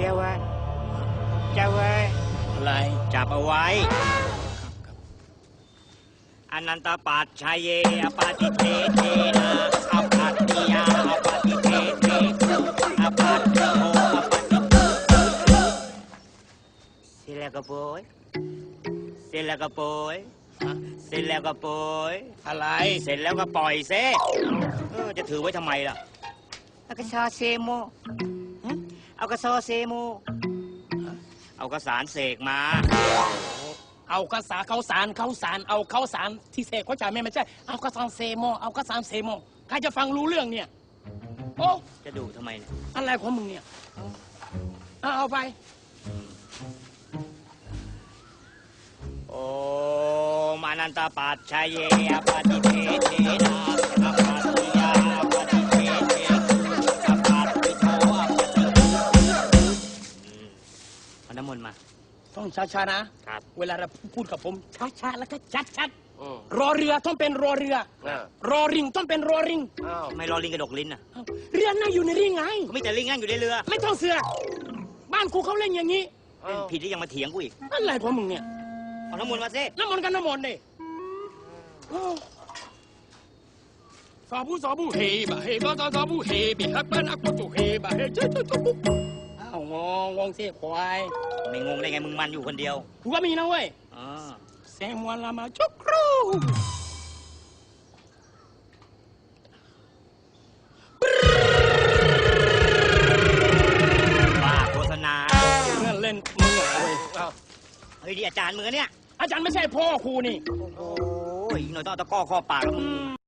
จ้าว้เจ้าว้อะไรจับเอาไว้อนันตปัจชัยเยอปาติเทเทนะอปัตติยาอปาติเทเทอปัตติโมอปาติเสร็จแล้วก็โปยเสร็จแล้วก็โปยฮะเสร็จแล้วก็โปยอะไรเสร็จแล้วก็ปล่อยเซเออจะถือไว้ทำไมล่ะอากระซอเซโม เอากระซอเซโม เอากระสารเสกมา เอากระสาเขาสารเขาสารเอาเขาสารที่เสกเขาจ่ายไม่ไม่ใช่ เอากระสานเซโม เอากระสานเซโมใครจะฟังรู้เรื่องเนี่ย โอ้จะดูทำไมเนี่ยอะไรของมึงเนี่ยเอาเอาไป โอ้มานันตปัจชัยเยอปฏิเท เอาน้ำมนต์มา ต้องช้าๆนะ ครับ เวลาเราพูดกับผมช้าๆแล้วก็ชัดๆรอเรือต้องเป็นรอเรือรอริงต้องเป็นรอริงทำไม่รอลิงกระดกลิ้นอะเอ้าเรือน่าอยู่ในริงไง ก็มีแต่ลิงงั้นอยู่ในเรือไม่ต้องเสือกบ้านกูเขาเล่นอย่างนี้เล่นผิดที่ยังมาเถียงกูอีกอะไรของมึงเนี่ย เอาน้ำมนต์มาสิน้ำมนต์กันน้ำมนต์ดิโอ้สาบูสาบูเฮบะเฮบะสาสาบูเฮบิฮักบ้านอักตุเฮบะเฮเจ้าเจ้าเจ้าปุ๊ บอ้าวงงงงเสียควายไม่งงได้ไงมึงมันอยู่คนเดียวกูก็มีนะเว้ยอ๋อแซงวันละมาจุกครูบ้าโฆษณาเล่นเล่นมึงเหรอเว้ยเฮ้ยดีอาจารย์มึงอะเนี่ยอาจารย์ไม่ใช่พ่อครูนี่โอ้ยอีกหน่อยต้องเอาตะกร้อข้อปากแล้วมึง